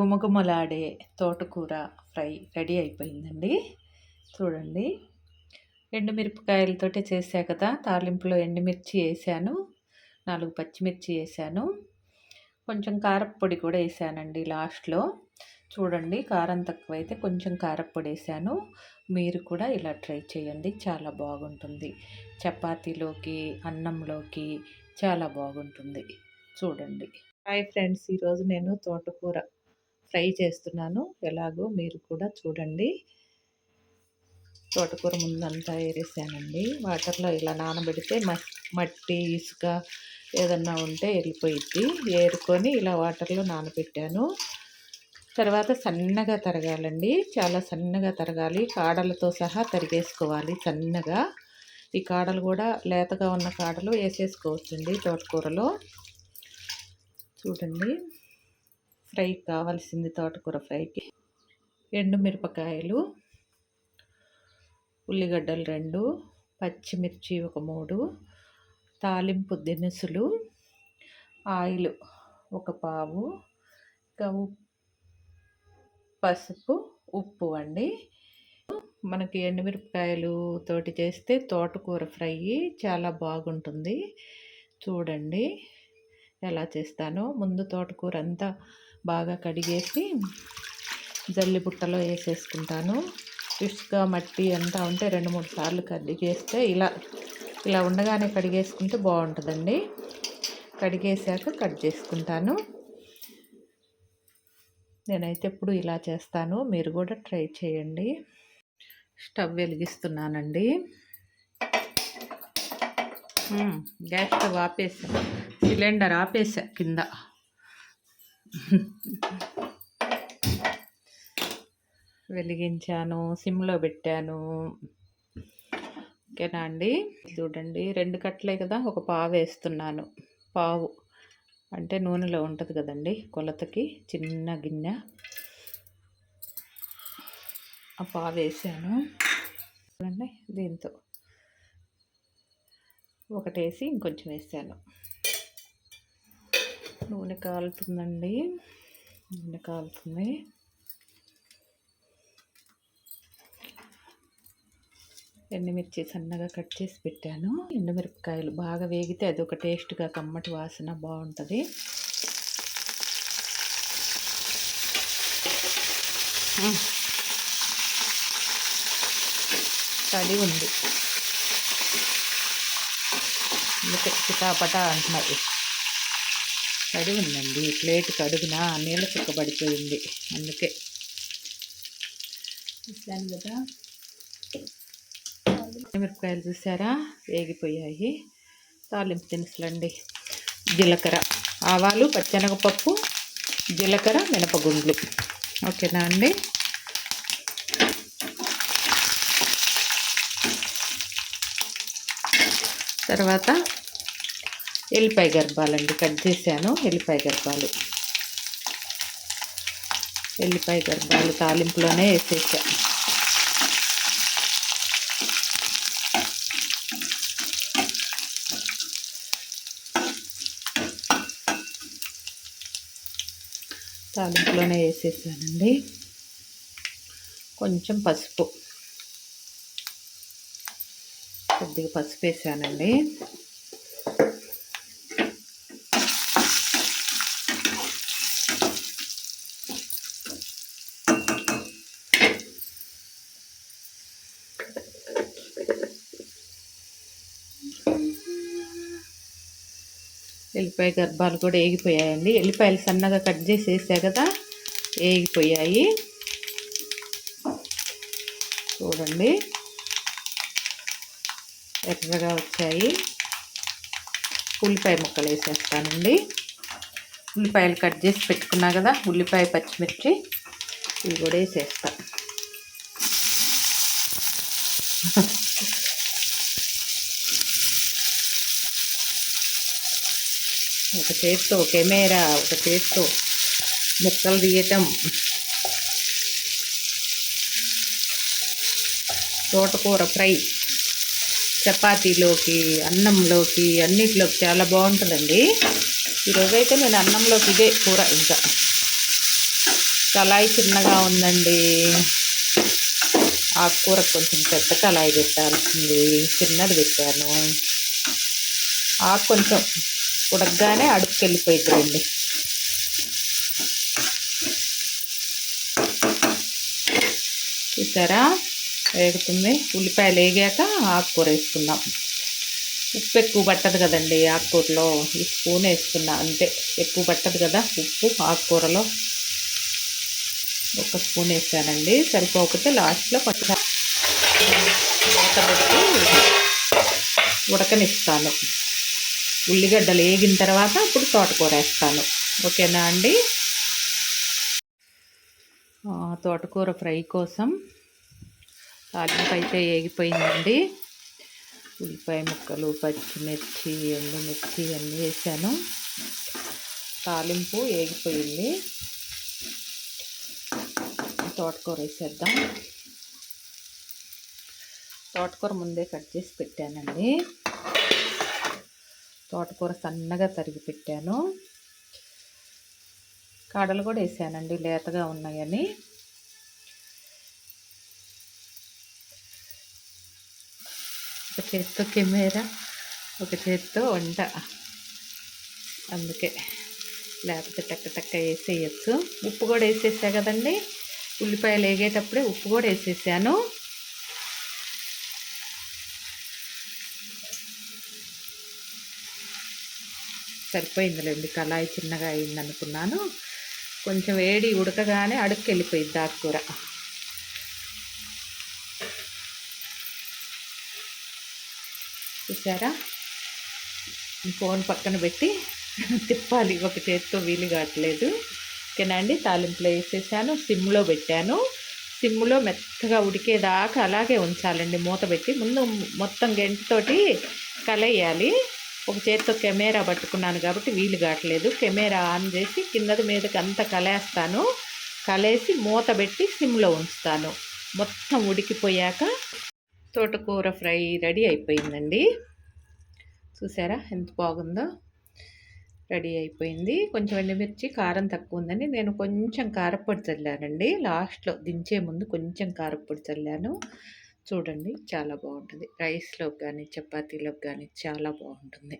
గుమగుమలాడే తోటకూర fry ready అయిపోయిందండి. చూడండి. ఎండుమిరపకాయలతోటే చేసా కదా. తాలింపులో ఎండుమిర్చి వేసాను నాలుగు పచ్చిమిర్చి వేసాను కొంచెం కారప్పొడి కూడా వేసానండి లాస్ట్లో. చూడండి కారం తక్కువైతే కొంచెం కారప్పొడి వేసాను మీరు కూడా ఇలా ట్రై చేయండి. చాలా బాగుంటుంది. చపాతీలోకి అన్నంలోకి చాలా బాగుంటుంది. చూడండి. హాయ్ ఫ్రెండ్స్ ఈరోజు నేను తోటకూర ఫ్రై చేస్తున్నాను. ఎలాగో మీరు కూడా చూడండి. తోటకూర ముందంతా ఏరేసానండి. వాటర్లో ఇలా నానబెడితే మట్టి ఇసుక ఏదన్నా ఉంటే వెళ్ళిపోయిద్ది. ఏరుకొని ఇలా వాటర్లో నానబెట్టాను. తర్వాత సన్నగా తరగాలండి. చాలా సన్నగా తరగాలి. కాడలతో సహా తరిగేసుకోవాలి సన్నగా. ఈ కాడలు కూడా లేతగా ఉన్న కాడలు వేసేసుకోవచ్చండి తోటకూరలో. చూడండి. ఫ్రై కావాల్సింది తోటకూర ఫ్రైకి. ఎండుమిరపకాయలు ఉల్లిగడ్డలు రెండు పచ్చిమిర్చి ఒక మూడు తాలింపు దినుసులు ఆయిల్ ఒక పావు ఇంకా పసుపు ఉప్పు అండి. మనకి ఎండుమిరపకాయలు తోటి చేస్తే తోటకూర ఫ్రై చాలా బాగుంటుంది. చూడండి ఎలా చేస్తానో. ముందు తోటకూర అంతా బాగా కడిగేసి జల్లి బుట్టలో వేసేసుకుంటాను. ఫిష్గా మట్టి అంతా ఉంటే రెండు మూడు సార్లు కడిగేస్తే ఇలా ఇలా ఉండగానే కడిగేసుకుంటే బాగుంటుందండి. కడిగేసాక కట్ చేసుకుంటాను. నేనైతే ఎప్పుడు ఇలా చేస్తాను. మీరు కూడా ట్రై చేయండి. స్టవ్ వెలిగిస్తున్నానండి. గ్యాస్ స్టవ్ ఆపేసా. సిలిండర్ ఆపేసా కింద. వెలిగించాను సిమ్లో పెట్టాను. ఓకేనా అండి? చూడండి రెండు కట్టలే కదా ఒక పావు వేస్తున్నాను. పావు. అంటే నూనెలో ఉంటుంది కదండి కొలతకి చిన్న గిన్నె. ఆ పావు వేసాను. చూడండి దీంతో. ఒకటేసి ఇంకొంచెం వేసాను. నూనె కాలుతుందండి. నూనె కాలుతుంది. ఎండుమిర్చి సన్నగా కట్ చేసి పెట్టాను. ఎండుమిరపకాయలు బాగా వేగితే అది ఒక టేస్ట్గా కమ్మటి వాసన బాగుంటుంది. తడి ఉంది. అందుకే అంటున్నారు తడి ఉందండి ప్లేట్ కడుగునా నీళ్ళ చుక్కబడిపోయింది అందుకే. చూసాను కదా. మిరపకాయలు చూసారా వేగిపోయాయి. తాలింపు దినుసులండి. జీలకర్ర. ఆవాలు పచ్చెనగపప్పు జీలకర్ర మినపగుండ్లు. ఓకేనా అండి? తర్వాత ఎల్లిపాయ గర్భాలండి కట్ చేశాను ఎల్లిపాయ గర్భాలు. ఎల్లిపాయ గర్భాలు తాలింపులోనే వేసేసా. తాలింపులోనే వేసేసానండి. కొంచెం పసుపు. కొద్దిగా పసుపు వేసానండి. ఎల్లిపాయ గర్భాలు కూడా ఏగిపోయాయండి. ఎల్లిపాయలు సన్నగా కట్ చేసి వేసా కదా ఏగిపోయాయి. చూడండి. ఎర్రగా వచ్చాయి. ఉల్లిపాయ ముక్కలు వేసేస్తానండి. ఉల్లిపాయలు కట్ చేసి పెట్టుకున్నా కదా ఉల్లిపాయ పచ్చిమిర్చి ఇవి కూడా వేసేస్తాను ఒక చేత్తో కెమెరా ఒక చేత్తో ముక్కలు తీయటం. తోటకూర ఫ్రై. చపాతీలోకి అన్నంలోకి అన్నిటిలోకి చాలా బాగుంటుందండి. ఈరోజైతే నేను అన్నంలోకి ఇదే కూర ఇంకా. కళాయి చిన్నగా ఉందండి. ఆకుకూర కొంచెం పెద్ద కళాయి పెట్టాల్సింది. చిన్నది పెట్టాను. ఆకు కొంచెం ఉడకగానే అడుపుకి వెళ్ళిపోయింది చూసారా? వేగుతుంది. ఉల్లిపాయలు వేగాక ఆకుకూర వేసుకుందాం. ఉప్పు ఎక్కువ పట్టదు కదండి ఆకుకూరలో. ఈ స్పూన్ వేసుకున్నా అంతే. ఎక్కువ పట్టదు కదా ఉప్పు ఆకుకూరలో. ఒక స్పూన్ వేసానండి. సరిపోకపోతే లాస్ట్లో పచ్చ ఉడకనిస్తాను. ఉల్లిగడ్డలు వేగిన తర్వాత అప్పుడు తోటకూర వేస్తాను. ఓకేనా అండి? తోటకూర ఫ్రై కోసం తాలింపు అయితే వేగిపోయిందండి. ఉల్లిపాయ ముక్కలు పచ్చిమిర్చి ఎండుమిర్చి అన్నీ వేసాను. తాలింపు వేగిపోయింది. తోటకూర వేసేద్దాం. తోటకూర ముందే కట్ చేసి పెట్టానండి. తోటకూర సన్నగా తరిగి పెట్టాను. కాడలు కూడా వేసానండి లేతగా ఉన్నాయని. ఒక చేత్తో కెమెరా ఒక చేత్తో వంట. అందుకే లేకపోతే టక్క టక్క వేసేయచ్చు. ఉప్పు కూడా వేసేసా కదండి? ఉల్లిపాయలు వేగేటప్పుడే ఉప్పు కూడా వేసేసాను. సరిపోయిందిలేండి. కళాయి చిన్నగా అయింది అనుకున్నాను కొంచెం వేడి ఉడకగానే అడుక్కి వెళ్ళిపోయింది ఆకుకూర చూసారా ఫోన్ పక్కన పెట్టి తిప్పాలి. ఒక చేతితో వీలు కావట్లేదు. ఓకేనండి తాలింపులో వేసేసాను. సిమ్లో పెట్టాను. సిమ్లో మెత్తగా ఉడికేదాకా అలాగే ఉంచాలండి. మూత పెట్టి ముందు మొత్తం గంటితోటి కలయ్యాలి ఒక చేతితో కెమెరా పట్టుకున్నాను కాబట్టి వీలు కావట్లేదు. కెమెరా ఆన్ చేసి కిందది మీదకి అంతా కలేస్తాను. కలేసి మూత పెట్టి సిమ్లో ఉంచుతాను. మొత్తం ఉడికిపోయాక తోటకూర ఫ్రై రెడీ అయిపోయిందండి. చూసారా ఎంత బాగుందో? రెడీ అయిపోయింది. కొంచెం ఎండుమిర్చి కారం తక్కువ ఉందని నేను కొంచెం కారపొడి చల్లానండి. లాస్ట్లో దించే ముందు కొంచెం కారపొడి చల్లాను. చూడండి. చాలా బాగుంటుంది. రైస్లోకి కానీ చపాతీలోకి కానీ చాలా బాగుంటుంది.